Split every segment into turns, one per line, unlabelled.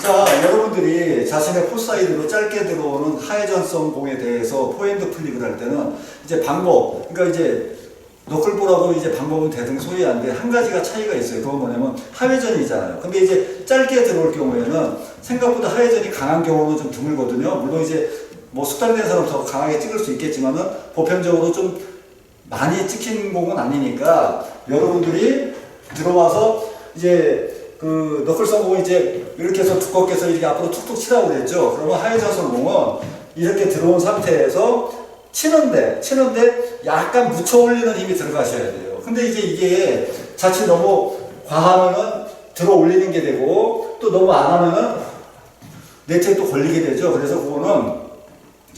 자, 여러분들이 자신의 포사이드로 짧게 들어오는 하회전성 공에 대해서 포핸드 플립을 할 때는 이제 방법, 그러니까 이제 너클보라고 이제 방법은 대등 소이한데 한 가지가 차이가 있어요. 그건 뭐냐면 하회전이잖아요. 근데 이제 짧게 들어올 경우에는 생각보다 하회전이 강한 경우는 좀 드물거든요. 물론 이제 뭐 숙달된 사람 더 강하게 찍을 수 있겠지만은 보편적으로 좀 많이 찍힌 공은 아니니까 여러분들이 들어와서 이제 그 너클성 공을 이제 이렇게 해서 두껍게 해서 이렇게 앞으로 툭툭 치라고 그랬죠. 그러면 하회전성 공은 이렇게 들어온 상태에서 치는데 치는데 약간 묻혀 올리는 힘이 들어가셔야 돼요. 근데 이제 이게 자칫 너무 과하면은 들어 올리는 게 되고 또 너무 안 하면은 네트에 또 걸리게 되죠. 그래서 그거는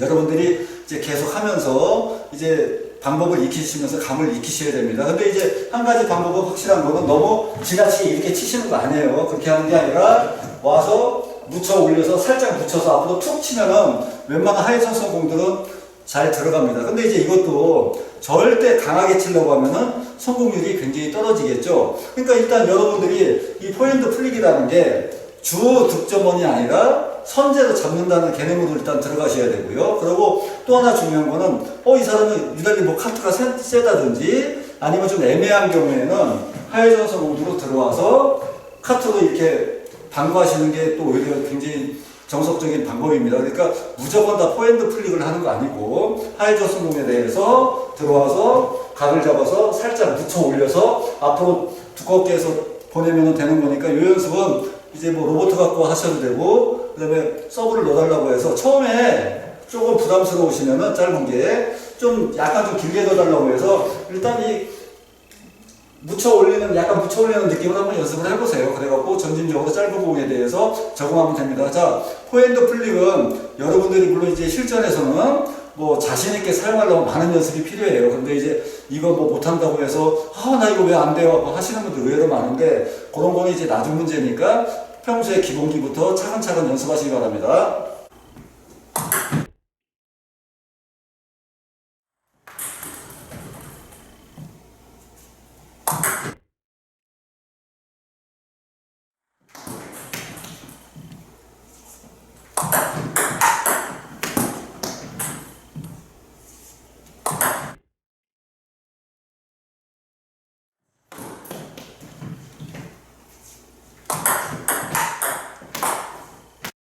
여러분들이 이제 계속 하면서 이제 방법을 익히시면서 감을 익히셔야 됩니다. 근데 이제 한 가지 방법은 확실한 거는 너무 지나치게 이렇게 치시는 거 아니에요. 그렇게 하는 게 아니라 와서 묻혀 올려서 살짝 묻혀서 앞으로 툭 치면은 웬만한 하이선성 공들은 잘 들어갑니다. 근데 이제 이것도 절대 강하게 치려고 하면은 성공률이 굉장히 떨어지겠죠. 그러니까 일단 여러분들이 이 포핸드 플릭이라는 게 주 득점원이 아니라 선제로 잡는다는 개념으로 일단 들어가셔야 되고요. 그리고 또 하나 중요한 거는 어 이 사람은 유달리 뭐 카트가 세, 세다든지 아니면 좀 애매한 경우에는 하회전선 모드로 들어와서 카트로 이렇게 방구하시는 게 또 오히려 굉장히 정석적인 방법입니다. 그러니까 무조건 다 포핸드 플릭을 하는 거 아니고 하회전선 공에 대해서 들어와서 각을 잡아서 살짝 묻혀 올려서 앞으로 두껍게 해서 보내면 되는 거니까 이 연습은 이제 뭐 로봇 갖고 하셔도 되고 그다음에 서브를 넣어달라고 해서 처음에 조금 부담스러우시면은 짧은 게 좀 약간 좀 길게 넣어달라고 해서 일단 이 묻혀 올리는 약간 묻혀 올리는 느낌을 한번 연습을 해보세요. 그래갖고 점진적으로 짧은 공에 대해서 적응하면 됩니다. 자, 포핸드 플릭은 여러분들이 물론 이제 실전에서는 뭐 자신 있게 사용하려면 많은 연습이 필요해요. 근데 이제 이거 뭐 못한다고 해서 아 나 이거 왜 안 돼요? 하시는 분들 의외로 많은데 그런 거는 이제 나중 문제니까 평소에 기본기부터 차근차근 연습하시기 바랍니다.